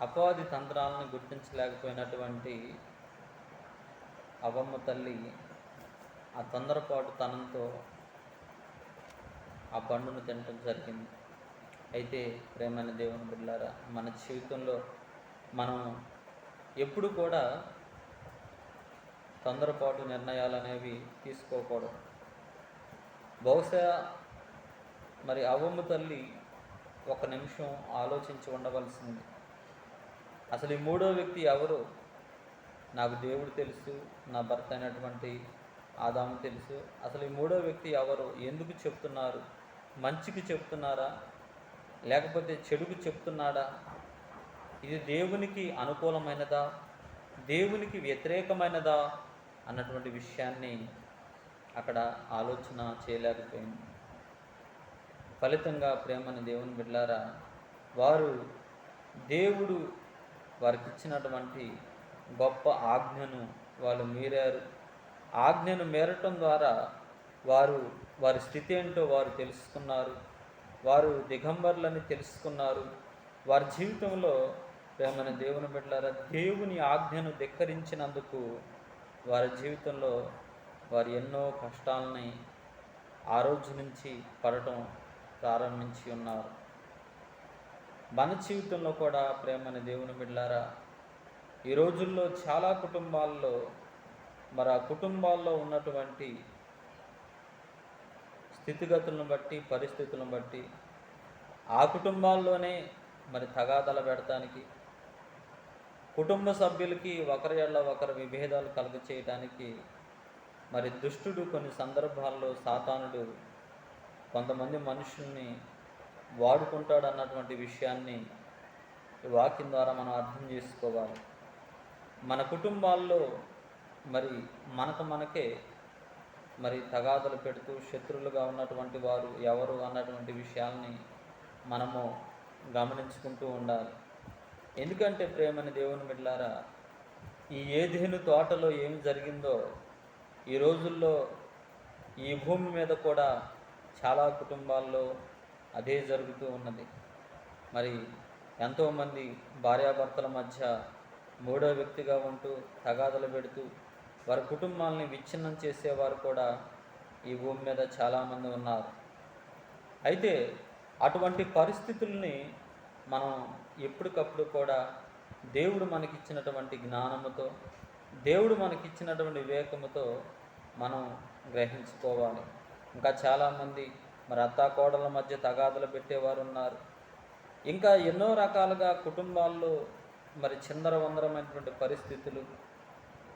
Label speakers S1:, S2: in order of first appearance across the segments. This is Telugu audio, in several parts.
S1: అపవాది తంత్రాలను గుర్తించలేకపోయినటువంటి అవమ్మ తల్లి ఆ తొందరపాటు తనంతో ఆ పండును తినటం జరిగింది. అయితే ప్రేమైన దేవుని బిడ్డారా మన జీవితంలో మనం ఎప్పుడు కూడా తొందరపాటు నిర్ణయాలు అనేవి తీసుకోకూడదు. బహుశా మరి అవ్వమ్మ తల్లి ఒక నిమిషం ఆలోచించి ఉండవలసింది. అసలు ఈ మూడో వ్యక్తి ఎవరు? నాకు దేవుడు తెలుసు నా భర్త అయినటువంటి ఆదాము తెలుసు. అసలు ఈ మూడో వ్యక్తి ఎవరు? ఎందుకు చెప్తున్నారు? మంచికి చెప్తున్నారా? లేకపోతే చెడుకు చెప్తున్నాడా? ఇది దేవునికి అనుకూలమైనదా? దేవునికి వ్యతిరేకమైనదా? అన్నటువంటి విషయాన్ని అక్కడ ఆలోచన చేయలేకపోయింది. ఫలితంగా ప్రేమని దేవుని బిడ్లారా వారు దేవుడు వారికి ఇచ్చినటువంటి గొప్ప ఆజ్ఞను వాళ్ళు మీరారు. ఆజ్ఞను మేరటం ద్వారా వారు వారి స్థితి ఏంటో వారు తెలుసుకున్నారు. వారు దిగంబర్లని తెలుసుకున్నారు. వారి జీవితంలో ప్రేమైన దేవుని బిడ్డలారా దేవుని ఆజ్ఞను ధిక్కరించినందుకు వారి జీవితంలో వారు ఎన్నో కష్టాలని ఆ రోజు నుంచి పడటం ప్రారంభించి ఉన్నారు. మన జీవితంలో కూడా ప్రేమని దేవుని బిడ్లారా ఈ రోజుల్లో చాలా కుటుంబాల్లో మరి ఆ కుటుంబాల్లో ఉన్నటువంటి స్థితిగతులను బట్టి పరిస్థితులను బట్టి ఆ కుటుంబాల్లోనే మరి తగాదల పెడటానికి కుటుంబ సభ్యులకి ఒకరి ఎడల ఒకరి విభేదాలు కలుగ చేయడానికి మరి దుష్టుడు కొన్ని సందర్భాల్లో సాతానుడు కొంతమంది మనుషుల్ని వాడుకుంటాడు అన్నటువంటి విషయాన్ని వాక్యం ద్వారా మనం అర్థం చేసుకోవాలి. మన కుటుంబాల్లో మరి మనకు మనకే మరి తగాదలు పెడుతూ శత్రువులుగా ఉన్నటువంటి వారు ఎవరు అన్నటువంటి విషయాల్ని మనము గమనించుకుంటూ ఉండాలి. ఎందుకంటే ప్రేమని దేవుని మిట్లారా ఈ ఏదేను తోటలో ఏం జరిగిందో ఈ రోజుల్లో ఈ భూమి మీద కూడా చాలా కుటుంబాల్లో అదే జరుగుతూ ఉన్నది. మరి ఎంతోమంది భార్యాభర్తల మధ్య మూడో వ్యక్తిగా ఉంటూ తగాదలు పెడుతూ వారి కుటుంబాలని విచ్ఛిన్నం చేసేవారు కూడా ఈ భూమి మీద చాలామంది ఉన్నారు. అయితే అటువంటి పరిస్థితుల్ని మనం ఎప్పటికప్పుడు కూడా దేవుడు మనకిచ్చినటువంటి జ్ఞానముతో దేవుడు మనకిచ్చినటువంటి వివేకముతో మనం గ్రహించుకోవాలి. ఇంకా చాలామంది మరి అత్తాకోడల మధ్య తగాదులు పెట్టేవారు ఉన్నారు ఇంకా ఎన్నో రకాలుగా కుటుంబాల్లో మరి చిందరవందరమైనటువంటి పరిస్థితులు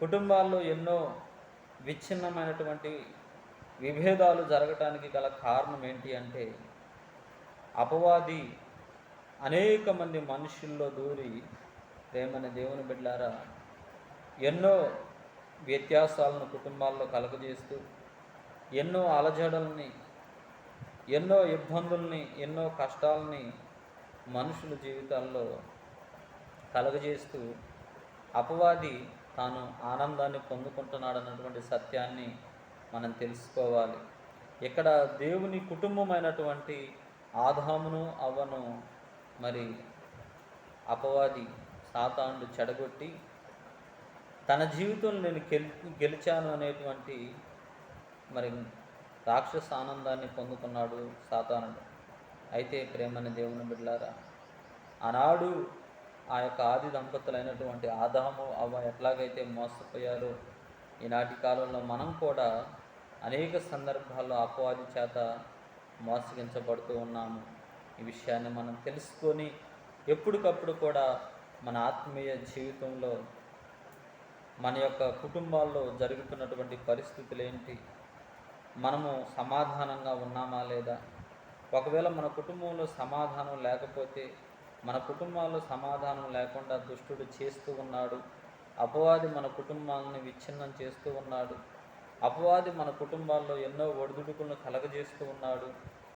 S1: కుటుంబాల్లో ఎన్నో విచ్ఛిన్నమైనటువంటి విభేదాలు జరగటానికి గల కారణం ఏంటి అంటే అపవాది అనేక మంది మనుషుల్లో దూరి ప్రేమని దేవుని బిడ్డారా ఎన్నో వ్యత్యాసాలను కుటుంబాల్లో కలగజేస్తూ ఎన్నో అలజడల్ని ఎన్నో ఇబ్బందుల్ని ఎన్నో కష్టాలని మనుషుల జీవితాల్లో కలగజేస్తూ అపవాది తాను ఆనందాన్ని పొందుకుంటున్నాడు అన్నటువంటి సత్యాన్ని మనం తెలుసుకోవాలి. ఇక్కడ దేవుని కుటుంబమైనటువంటి ఆదామును అవ్వను మరి అపవాది సాతాండు చెడగొట్టి తన జీవితంలో నేను గెలి గెలిచాను అనేటువంటి మరి రాక్షస ఆనందాన్ని పొందుకున్నాడు సాతానుడు. అయితే ప్రేమని దేవుని బిడ్లారా ఆనాడు ఆ యొక్క ఆది దంపతులైనటువంటి ఆదాము అవ ఎట్లాగైతే మోసపోయారో ఈనాటి కాలంలో మనం కూడా అనేక సందర్భాల్లో అపవాది చేత మోసగించబడుతూ ఉన్నాము. ఈ విషయాన్ని మనం తెలుసుకొని ఎప్పటికప్పుడు కూడా మన ఆత్మీయ జీవితంలో మన యొక్క కుటుంబాల్లో జరుగుతున్నటువంటి పరిస్థితులు ఏంటి మనము సమాధానంగా ఉన్నామా లేదా? ఒకవేళ మన కుటుంబంలో సమాధానం లేకపోతే మన కుటుంబాల్లో సమాధానం లేకుండా దుష్టుడు చేస్తూ ఉన్నాడు అపవాది మన కుటుంబాలను విచ్ఛిన్నం చేస్తూ ఉన్నాడు అపవాది మన కుటుంబాల్లో ఎన్నో ఒడిదుడుకులను కలగజేస్తూ ఉన్నాడు